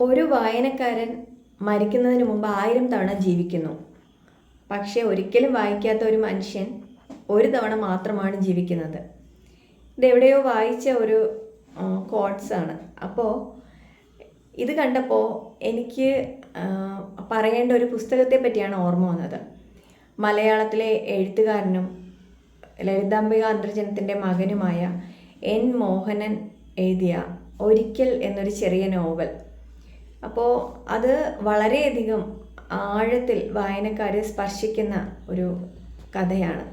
ഒരു വായനക്കാരൻ മരിക്കുന്നതിന് മുമ്പ് ആയിരം തവണ ജീവിക്കുന്നു. പക്ഷേ ഒരിക്കലും വായിക്കാത്ത ഒരു മനുഷ്യൻ ഒരു തവണ മാത്രമാണ് ജീവിക്കുന്നത്. ഇതെവിടെയോ വായിച്ച ഒരു കോട്ട്സ് ആണ്. അപ്പോൾ ഇത് കണ്ടപ്പോൾ എനിക്ക് പറയേണ്ട ഒരു പുസ്തകത്തെ പറ്റിയാണ് ഓർമ്മ വന്നത്. മലയാളത്തിലെ എഴുത്തുകാരനും ലളിതാംബിക അന്തർജനത്തിന്റെ മകനുമായ എൻ മോഹനൻ എഴുതിയ ഒരിക്കൽ എന്നൊരു ചെറിയ നോവൽ. അപ്പോൾ അത് വളരെയധികം ആഴത്തിൽ വായനക്കാരെ സ്പർശിക്കുന്ന ഒരു കഥയാണ്.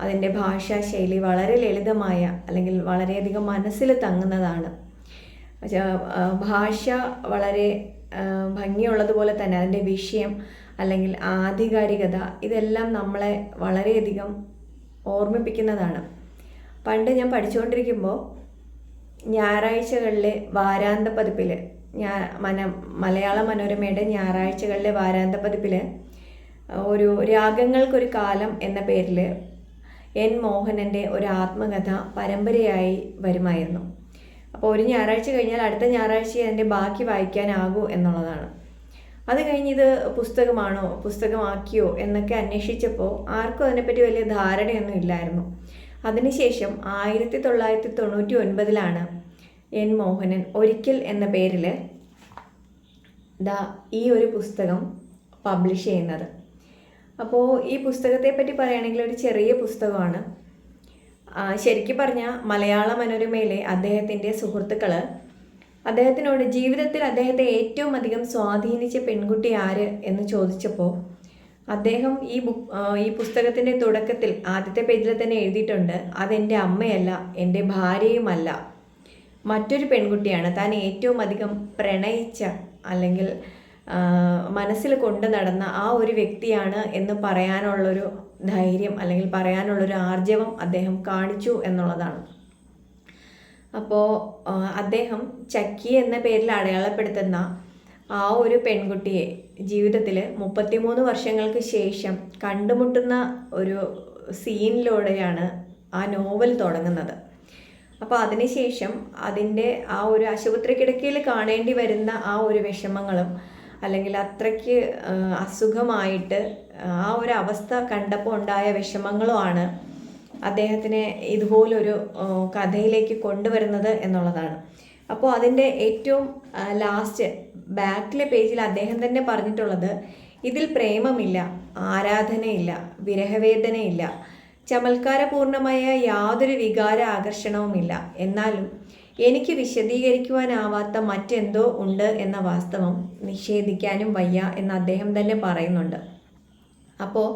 അതിന്റെ ഭാഷാശൈലി വളരെ ലളിതമായ അല്ലെങ്കിൽ വളരെയധികം മനസ്സിൽ തങ്ങുന്നതാണ്. ഭാഷ വളരെ ഭംഗിയുള്ളതുപോലെ തന്നെ അതിന്റെ വിഷയം അല്ലെങ്കിൽ ആധികാരികത ഇതെല്ലാം നമ്മളെ വളരെയധികം ഓർമ്മിപ്പിക്കുന്നതാണ്. പണ്ട് ഞാൻ പഠിച്ചുകൊണ്ടിരിക്കുമ്പോൾ ഞായറാഴ്ചകളിലെ വാരാന്ത പതിപ്പിൽ ഞാ മന മലയാള മനോരമയുടെ ഞായറാഴ്ചകളിലെ വാരാന്ത പതിപ്പിൽ ഒരു രാഗങ്ങൾക്കൊരു കാലം എന്ന പേരിൽ എൻ മോഹനന്റെ ഒരു ആത്മകഥ പരമ്പരയായി വരുമായിരുന്നു. അപ്പോൾ ഒരു ഞായറാഴ്ച കഴിഞ്ഞാൽ അടുത്ത ഞായറാഴ്ച അതിന്റെ ബാക്കി വായിക്കാനാകൂ എന്നുള്ളതാണ്. അത് കഴിഞ്ഞ് ഇത് പുസ്തകമാണോ പുസ്തകമാക്കിയോ എന്നൊക്കെ അന്വേഷിച്ചപ്പോൾ ആർക്കും അതിനെപ്പറ്റി വലിയ ധാരണയൊന്നും ഇല്ലായിരുന്നു. അതിനുശേഷം ആയിരത്തി തൊള്ളായിരത്തി തൊണ്ണൂറ്റി ഒൻപതിലാണ് എൻ മോഹനൻ ഒരിക്കൽ എന്ന പേരിൽ ദാ ഈ ഒരു പുസ്തകം പബ്ലിഷ് ചെയ്യുന്നത്. അപ്പോൾ ഈ പുസ്തകത്തെ പറ്റി പറയുകയാണെങ്കിൽ ഒരു ചെറിയ പുസ്തകമാണ്. ശരിക്കും പറഞ്ഞാൽ മലയാള മനോരമയിലെ അദ്ദേഹത്തിന്റെ സുഹൃത്തുക്കൾ അദ്ദേഹത്തിനോട് ജീവിതത്തിൽ അദ്ദേഹത്തെ ഏറ്റവും അധികം സ്വാധീനിച്ച പെൺകുട്ടി ആര് എന്ന് ചോദിച്ചപ്പോൾ അദ്ദേഹം ഈ ബുക്ക് ഈ പുസ്തകത്തിന്റെ തുടക്കത്തിൽ ആദ്യത്തെ പേജിൽ തന്നെ എഴുതിയിട്ടുണ്ട് അതെന്റെ അമ്മയല്ല എന്റെ ഭാര്യയുമല്ല. മറ്റൊരു പെൺകുട്ടിയാണ്. താൻ ഏറ്റവും അധികം പ്രണയിച്ച അല്ലെങ്കിൽ മനസ്സിൽ കൊണ്ട് നടന്ന ആ ഒരു വ്യക്തിയാണ് എന്ന് പറയാനുള്ളൊരു ധൈര്യം അല്ലെങ്കിൽ പറയാനുള്ളൊരു ആർജവം അദ്ദേഹം കാണിച്ചു എന്നുള്ളതാണ്. അപ്പോൾ അദ്ദേഹം ചക്കി എന്ന പേരിൽ അടയാളപ്പെടുത്തുന്ന ആ ഒരു പെൺകുട്ടിയെ ജീവിതത്തിൽ മുപ്പത്തിമൂന്ന് വർഷങ്ങൾക്ക് ശേഷം കണ്ടുമുട്ടുന്ന ഒരു സീനിലൂടെയാണ് ആ നോവൽ തുടങ്ങുന്നത്. അപ്പോൾ അതിനുശേഷം അതിന്റെ ആ ഒരു ആശുപത്രി കിടക്കയിൽ കാണേണ്ടി വരുന്ന ആ ഒരു വിഷമങ്ങളും അല്ലെങ്കിൽ അത്രയ്ക്ക് അസുഖമായിട്ട് ആ ഒരു അവസ്ഥ കണ്ടപ്പോൾ ഉണ്ടായ വിഷമങ്ങളുമാണ് അദ്ദേഹത്തിനെ ഇതുപോലൊരു കഥയിലേക്ക് കൊണ്ടുവരുന്നത് എന്നുള്ളതാണ്. അപ്പോൾ അതിന്റെ ഏറ്റവും ലാസ്റ്റ് ബാക്കിലെ പേജിൽ അദ്ദേഹം തന്നെ പറഞ്ഞിട്ടുള്ളത് ഇതിൽ പ്രേമമില്ല ആരാധനയില്ല വിരഹവേദനയില്ല ചമൽക്കാരപൂർണമായ യാതൊരു വികാര ആകർഷണവുമില്ല. എന്നാലും എനിക്ക് വിശദീകരിക്കുവാനാവാത്ത മറ്റെന്തോ ഉണ്ട് എന്ന വാസ്തവം നിഷേധിക്കാനും വയ്യ എന്ന് അദ്ദേഹം തന്നെ പറയുന്നുണ്ട്. അപ്പോൾ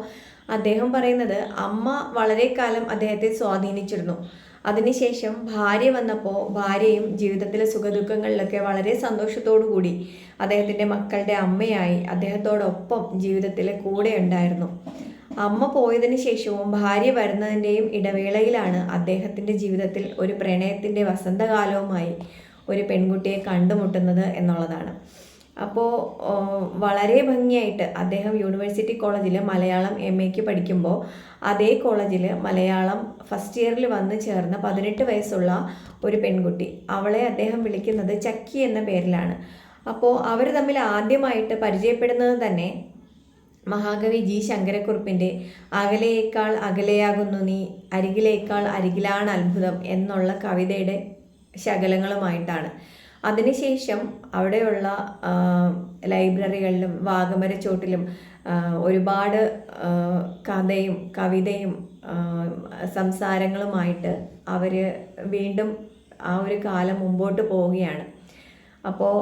അദ്ദേഹം പറയുന്നത് അമ്മ വളരെ കാലം അദ്ദേഹത്തെ സ്വാധീനിച്ചിരുന്നു. അതിനുശേഷം ഭാര്യ വന്നപ്പോൾ ഭാര്യയും ജീവിതത്തിലെ സുഖദുഃഖങ്ങളിലൊക്കെ വളരെ സന്തോഷത്തോടു കൂടി അദ്ദേഹത്തിന്റെ മക്കളുടെ അമ്മയായി അദ്ദേഹത്തോടൊപ്പം ജീവിതത്തിൽ കൂടെ ഉണ്ടായിരുന്നു അമ്മ പോയതിനു ശേഷവും ഭാര്യ വരുന്നതിന്റെയും ഇടവേളയിലാണ് അദ്ദേഹത്തിന്റെ ജീവിതത്തിൽ ഒരു പ്രണയത്തിന്റെ വസന്തകാലവുമായി ഒരു പെൺകുട്ടിയെ കണ്ടുമുട്ടുന്നത് എന്നുള്ളതാണ്. അപ്പോൾ വളരെ ഭംഗിയായിട്ട് അദ്ദേഹം യൂണിവേഴ്സിറ്റി കോളേജിൽ മലയാളം എം എക്ക് പഠിക്കുമ്പോൾ അതേ കോളേജിൽ മലയാളം ഫസ്റ്റ് ഇയറിൽ വന്ന് ചേർന്ന പതിനെട്ട് വയസ്സുള്ള ഒരു പെൺകുട്ടി. അവളെ അദ്ദേഹം വിളിക്കുന്നത് ചക്കി എന്ന പേരിലാണ്. അപ്പോൾ അവർ തമ്മിൽ ആദ്യമായിട്ട് പരിചയപ്പെടുന്നത് തന്നെ മഹാകവി ജി ശങ്കരക്കുറുപ്പിന്റെ അകലേക്കാൾ അകലെയാകുന്നു നീ അരികിലേക്കാൾ അരികിലാണ് അത്ഭുതം എന്നുള്ള കവിതയുടെ ശകലങ്ങളുമായിട്ടാണ്. അതിനുശേഷം അവിടെയുള്ള ലൈബ്രറികളിലും വാഗമരച്ചോട്ടിലും ഒരുപാട് കഥയും കവിതയും സംസാരങ്ങളുമായിട്ട് അവർ വീണ്ടും ആ ഒരു കാലം മുമ്പോട്ട് പോവുകയാണ്. അപ്പോൾ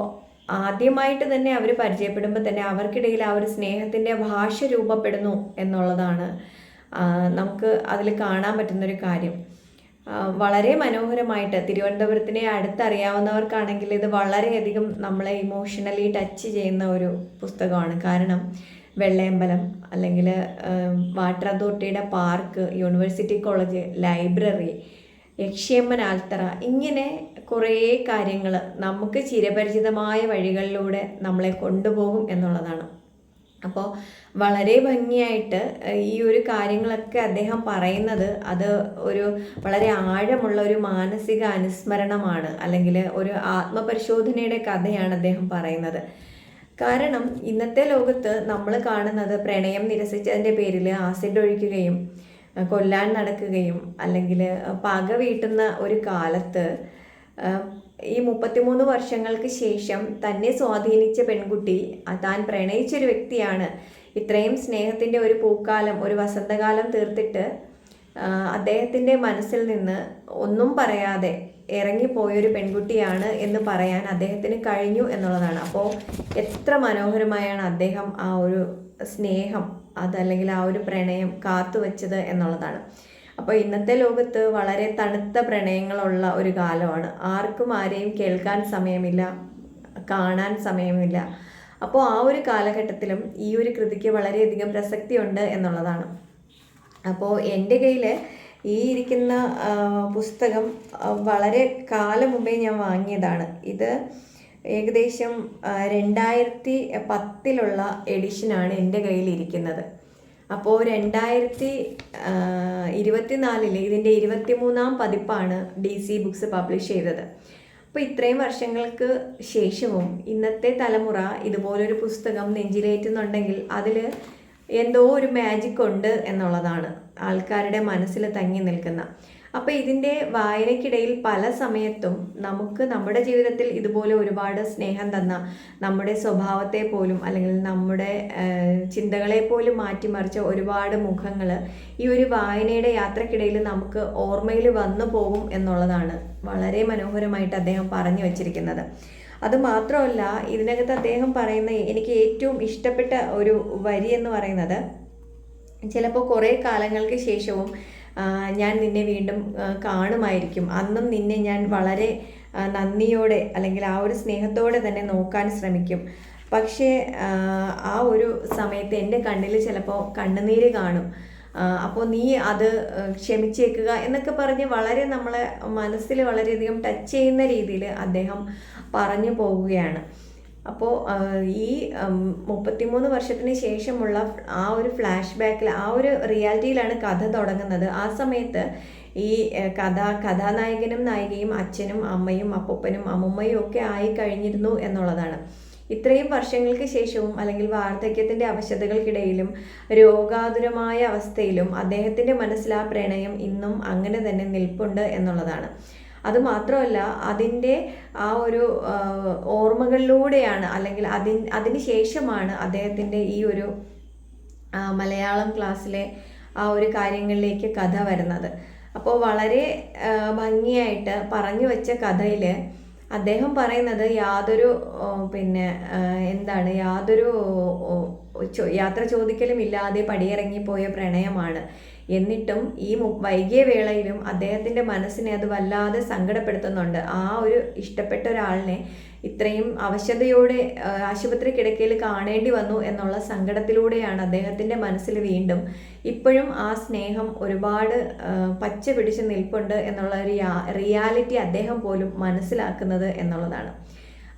ആദ്യമായിട്ട് തന്നെ അവർ പരിചയപ്പെടുമ്പോൾ തന്നെ അവർക്കിടയിൽ ആ ഒരു സ്നേഹത്തിന്റെ ഭാഷ രൂപപ്പെടുന്നു എന്നുള്ളതാണ് നമുക്ക് അതിൽ കാണാൻ പറ്റുന്നൊരു കാര്യം. വളരെ മനോഹരമായിട്ട് തിരുവനന്തപുരത്തിനെ അടുത്തറിയാവുന്നവർക്കാണെങ്കിൽ ഇത് വളരെയധികം നമ്മളെ ഇമോഷണലി ടച്ച് ചെയ്യുന്ന ഒരു പുസ്തകമാണ്. കാരണം വെള്ളയമ്പലം അല്ലെങ്കിൽ വാട്ടർ അതോറിറ്റിയുടെ park university college library Yakshiyamman ആൽത്തറ ഇങ്ങനെ കുറേ കാര്യങ്ങൾ നമുക്ക് ചിരപരിചിതമായ വഴികളിലൂടെ നമ്മളെ കൊണ്ടുപോകും എന്നുള്ളതാണ്. അപ്പോൾ വളരെ ഭംഗിയായിട്ട് ഈ ഒരു കാര്യങ്ങളൊക്കെ അദ്ദേഹം പറയുന്നത് അത് ഒരു വളരെ ആഴമുള്ള ഒരു മാനസിക അനുസ്മരണമാണ് അല്ലെങ്കിൽ ഒരു ആത്മപരിശോധനയുടെ കഥയാണ് അദ്ദേഹം പറയുന്നത്. കാരണം ഇന്നത്തെ ലോകത്ത് നമ്മൾ കാണുന്നത് പ്രണയം നിരസിച്ചതിന്റെ പേരിൽ ആസിഡ് ഒഴിക്കുകയും കൊല്ലാൻ നടക്കുകയും അല്ലെങ്കിൽ പക വീട്ടുന്ന ഒരു കാലത്ത് ഈ മുപ്പത്തിമൂന്ന് വർഷങ്ങൾക്ക് ശേഷം തന്നെ സ്വാധീനിച്ച പെൺകുട്ടി താൻ പ്രണയിച്ചൊരു വ്യക്തിയാണ്. ഇത്രയും സ്നേഹത്തിന്റെ ഒരു പൂക്കാലം ഒരു വസന്തകാലം തീർത്തിട്ട് അദ്ദേഹത്തിന്റെ മനസ്സിൽ നിന്ന് ഒന്നും പറയാതെ ഇറങ്ങിപ്പോയൊരു പെൺകുട്ടിയാണ് എന്ന് പറയാൻ അദ്ദേഹത്തിന് കഴിഞ്ഞു എന്നുള്ളതാണ്. അപ്പോൾ എത്ര മനോഹരമായാണ് അദ്ദേഹം ആ ഒരു സ്നേഹം അതല്ലെങ്കിൽ ആ ഒരു പ്രണയം കാത്തുവച്ചത് എന്നുള്ളതാണ്. അപ്പോൾ ഇന്നത്തെ ലോകത്ത് വളരെ തണുത്ത പ്രണയങ്ങളുള്ള ഒരു കാലമാണ്. ആർക്കും ആരെയും കേൾക്കാൻ സമയമില്ല കാണാൻ സമയമില്ല. അപ്പോൾ ആ ഒരു കാലഘട്ടത്തിലും ഈ ഒരു കൃതിക്ക് വളരെയധികം പ്രസക്തിയുണ്ട് എന്നുള്ളതാണ്. അപ്പോൾ എന്റെ കയ്യിൽ ഈ ഇരിക്കുന്ന പുസ്തകം വളരെ കാലം മുമ്പേ ഞാൻ വാങ്ങിയതാണ്. ഇത് ഏകദേശം രണ്ടായിരത്തി പത്തിലുള്ള എഡിഷനാണ് എന്റെ കയ്യിലിരിക്കുന്നത്. അപ്പോൾ രണ്ടായിരത്തി ഇരുപത്തിനാലിൽ ഇതിന്റെ ഇരുപത്തിമൂന്നാം പതിപ്പാണ് ഡി സി ബുക്സ് പബ്ലിഷ് ചെയ്തത്. അപ്പോൾ ഇത്രയും വർഷങ്ങൾക്ക് ശേഷവും ഇന്നത്തെ തലമുറ ഇതുപോലൊരു പുസ്തകം നെഞ്ചിലേറ്റുന്നുണ്ടെങ്കിൽ അതിൽ എന്തോ ഒരു മാജിക് ഉണ്ട് എന്നുള്ളതാണ്. ആൾക്കാരുടെ മനസ്സിൽ തങ്ങി നിൽക്കുന്ന. അപ്പോൾ ഇതിന്റെ വായനയ്ക്കിടയിൽ പല സമയത്തും നമുക്ക് നമ്മുടെ ജീവിതത്തിൽ ഇതുപോലെ ഒരുപാട് സ്നേഹം തന്ന നമ്മുടെ സ്വഭാവത്തെ പോലും അല്ലെങ്കിൽ നമ്മുടെ ചിന്തകളെ പോലും മാറ്റിമറിച്ച ഒരുപാട് മുഖങ്ങൾ ഈ ഒരു വായനയുടെ യാത്രക്കിടയിൽ നമുക്ക് ഓർമ്മയിൽ വന്നു പോകും എന്നുള്ളതാണ് വളരെ മനോഹരമായിട്ട് അദ്ദേഹം പറഞ്ഞു വച്ചിരിക്കുന്നത്. അത് മാത്രമല്ല ഇതിനകത്ത് അദ്ദേഹം പറയുന്ന എനിക്ക് ഏറ്റവും ഇഷ്ടപ്പെട്ട ഒരു വരി എന്ന് പറയുന്നത് ചിലപ്പോൾ കുറേ കാലങ്ങൾക്ക് ശേഷവും ഞാൻ നിന്നെ വീണ്ടും കാണുമായിരിക്കും. അന്നും നിന്നെ ഞാൻ വളരെ നന്ദിയോടെ അല്ലെങ്കിൽ ആ ഒരു സ്നേഹത്തോടെ തന്നെ നോക്കാൻ ശ്രമിക്കും. പക്ഷേ ആ ഒരു സമയത്ത് എന്റെ കണ്ണിൽ ചിലപ്പോൾ കണ്ണുനീര് കാണും. അപ്പോൾ നീ അത് ക്ഷമിച്ചേക്കുക എന്നൊക്കെ പറഞ്ഞ് വളരെ നമ്മളെ മനസ്സിൽ വളരെയധികം ടച്ച് ചെയ്യുന്ന രീതിയിൽ അദ്ദേഹം പറഞ്ഞു പോവുകയാണ്. അപ്പോൾ ഈ മുപ്പത്തിമൂന്ന് വർഷത്തിന് ശേഷമുള്ള ആ ഒരു ഫ്ലാഷ് ബാക്കിൽ ആ ഒരു റിയാലിറ്റിയിലാണ് കഥ തുടങ്ങുന്നത്. ആ സമയത്ത് ഈ കഥ കഥാനായകനും നായികയും അച്ഛനും അമ്മയും അപ്പൂപ്പനും അമ്മുമ്മയും ഒക്കെ ആയി കഴിഞ്ഞിരുന്നു എന്നുള്ളതാണ്. ഇത്രയും വർഷങ്ങൾക്ക് ശേഷവും അല്ലെങ്കിൽ വാർദ്ധക്യത്തിന്റെ അവശതകൾക്കിടയിലും രോഗാതുരമായ അവസ്ഥയിലും അദ്ദേഹത്തിന്റെ മനസ്സിൽ ആ പ്രണയം ഇന്നും അങ്ങനെ തന്നെ നിൽപ്പുണ്ട് എന്നുള്ളതാണ്. അതുമാത്രമല്ല അതിന്റെ ആ ഒരു ഓർമ്മകളിലൂടെയാണ് അല്ലെങ്കിൽ അതിൻ അതിന് ശേഷമാണ് അദ്ദേഹത്തിന്റെ ഈ ഒരു മലയാളം ക്ലാസ്സിലെ ആ ഒരു കാര്യങ്ങളിലേക്ക് കഥ വരുന്നത്. അപ്പോൾ വളരെ ഭംഗിയായിട്ട് പറഞ്ഞു വെച്ച കഥയിൽ അദ്ദേഹം പറയുന്നത് യാതൊരു പിന്നെ എന്താണ് യാതൊരു യാത്ര ചോദിക്കലും ഇല്ലാതെ പടിയിറങ്ങിപ്പോയ പ്രണയമാണ്. എന്നിട്ടും ഈ വൈകിയ വേളയിലും അദ്ദേഹത്തിന്റെ മനസ്സിനെ അത് വല്ലാതെ സങ്കടപ്പെടുത്തുന്നുണ്ട്. ആ ഒരു ഇഷ്ടപ്പെട്ട ഒരാളിനെ ഇത്രയും അവശതയോടെ ആശുപത്രി കിടക്കയിൽ കാണേണ്ടി വന്നു എന്നുള്ള സങ്കടത്തിലൂടെയാണ് അദ്ദേഹത്തിന്റെ മനസ്സിൽ വീണ്ടും ഇപ്പോഴും ആ സ്നേഹം ഒരുപാട് പച്ച പിടിച്ച് നിൽപ്പുണ്ട് എന്നുള്ള ഒരു റിയാലിറ്റി അദ്ദേഹം പോലും മനസ്സിലാക്കുന്നത് എന്നുള്ളതാണ്.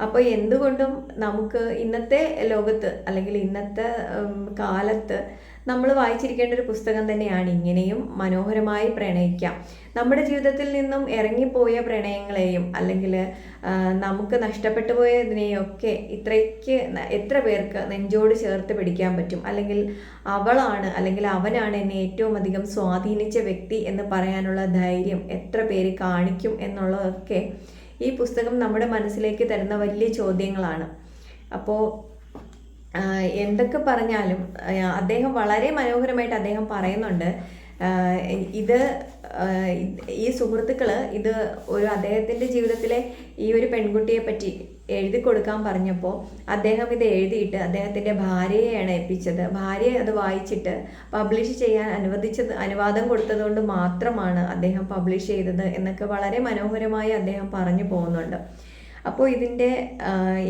അപ്പോൾ എന്തുകൊണ്ടും നമുക്ക് ഇന്നത്തെ ലോകത്ത് അല്ലെങ്കിൽ ഇന്നത്തെ കാലത്ത് നമ്മൾ വായിച്ചിരിക്കേണ്ട ഒരു പുസ്തകം തന്നെയാണ് ഇങ്ങനെയും മനോഹരമായി പ്രണയിക്കാം നമ്മുടെ ജീവിതത്തിൽ നിന്നും ഇറങ്ങിപ്പോയ പ്രണയങ്ങളെയും അല്ലെങ്കിൽ നമുക്ക് നഷ്ടപ്പെട്ടു പോയതിനെയൊക്കെ ഇത്രയ്ക്ക് എത്ര പേർക്ക് നെഞ്ചോട് ചേർത്ത് പിടിക്കാൻ പറ്റും? അല്ലെങ്കിൽ അവളാണ് അല്ലെങ്കിൽ അവനാണ് എന്നെ ഏറ്റവും അധികം സ്വാധീനിച്ച വ്യക്തി എന്ന് പറയാനുള്ള ധൈര്യം എത്ര പേര് കാണിക്കും എന്നുള്ളതൊക്കെ ഈ പുസ്തകം നമ്മുടെ മനസ്സിലേക്ക് തരുന്ന വലിയ ചോദ്യങ്ങളാണ്. അപ്പോൾ എന്തൊക്കെ പറഞ്ഞാലും അദ്ദേഹം വളരെ മനോഹരമായിട്ട് അദ്ദേഹം പറയുന്നുണ്ട്. ഇത് ഈ സുഹൃത്തുക്കൾ ഇത് ഒരു അദ്ദേഹത്തിന്റെ ജീവിതത്തിലെ ഈ ഒരു പെൺകുട്ടിയെ പറ്റി എഴുതി കൊടുക്കാൻ പറഞ്ഞപ്പോൾ അദ്ദേഹം ഇത് എഴുതിയിട്ട് അദ്ദേഹത്തിന്റെ ഭാര്യയെയാണ് ഏൽപ്പിച്ചത്. ഭാര്യ അത് വായിച്ചിട്ട് പബ്ലിഷ് ചെയ്യാൻ അനുവദിച്ചത് അനുവാദം കൊടുത്തതുകൊണ്ട് മാത്രമാണ് അദ്ദേഹം പബ്ലിഷ് ചെയ്തത് എന്നൊക്കെ വളരെ മനോഹരമായി അദ്ദേഹം പറഞ്ഞു പോകുന്നുണ്ട്. അപ്പോൾ ഇതിന്റെ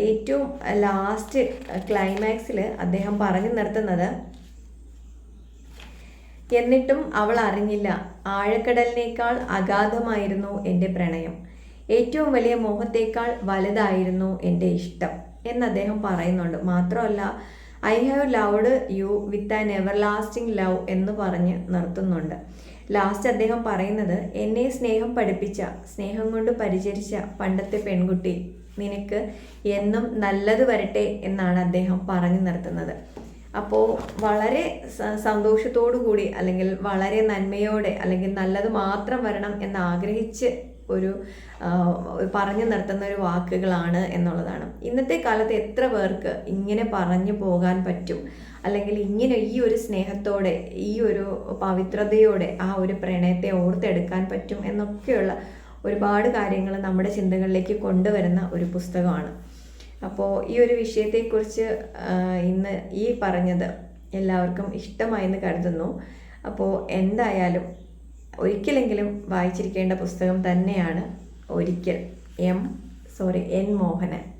ഏറ്റവും ലാസ്റ്റ് ക്ലൈമാക്സിൽ അദ്ദേഹം പറഞ്ഞു നിർത്തുന്നത് എന്നിട്ടും അവൾ അറിഞ്ഞില്ല. ആഴക്കടലിനേക്കാൾ അഗാധമായിരുന്നു എന്റെ പ്രണയം. ഏറ്റവും വലിയ മോഹത്തേക്കാൾ വലുതായിരുന്നു എന്റെ ഇഷ്ടം എന്ന് അദ്ദേഹം പറയുന്നുണ്ട്. മാത്രമല്ല I have loved you with an everlasting love എന്ന് പറഞ്ഞ് നിർത്തുന്നുണ്ട്. ലാസ്റ്റ് അദ്ദേഹം പറയുന്നത് എന്നെ സ്നേഹം പഠിപ്പിച്ച സ്നേഹം കൊണ്ട് പരിചരിച്ച പണ്ടത്തെ പെൺകുട്ടി നിനക്ക് എന്നും നല്ലത് വരട്ടെ എന്നാണ് അദ്ദേഹം പറഞ്ഞു നിർത്തുന്നത്. അപ്പോൾ വളരെ സന്തോഷത്തോടു കൂടി അല്ലെങ്കിൽ വളരെ നന്മയോടെ അല്ലെങ്കിൽ നല്ലത് മാത്രം വരണം എന്ന് ആഗ്രഹിച്ച് ഒരു പറഞ്ഞു നിർത്തുന്ന ഒരു വാക്കുകളാണ് എന്നുള്ളതാണ്. ഇന്നത്തെ കാലത്ത് എത്ര പേർക്ക് ഇങ്ങനെ പറഞ്ഞു പോകാൻ പറ്റും? അല്ലെങ്കിൽ ഇങ്ങനെ ഈ ഒരു സ്നേഹത്തോടെ ഈ ഒരു പവിത്രതയോടെ ആ ഒരു പ്രണയത്തെ ഓർത്തെടുക്കാൻ പറ്റും എന്നൊക്കെയുള്ള ഒരുപാട് കാര്യങ്ങൾ നമ്മുടെ ചിന്തകളിലേക്ക് കൊണ്ടുവരുന്ന ഒരു പുസ്തകമാണ്. അപ്പോൾ ഈ ഒരു വിഷയത്തെക്കുറിച്ച് ഇന്ന് ഈ പറഞ്ഞത് എല്ലാവർക്കും ഇഷ്ടമായെന്ന് കരുതുന്നു. അപ്പോൾ എന്തായാലും ഒരിക്കലെങ്കിലും വായിച്ചിരിക്കേണ്ട പുസ്തകം തന്നെയാണ് ഒരിക്കൽ എം സോറി എൻ മോഹനൻ.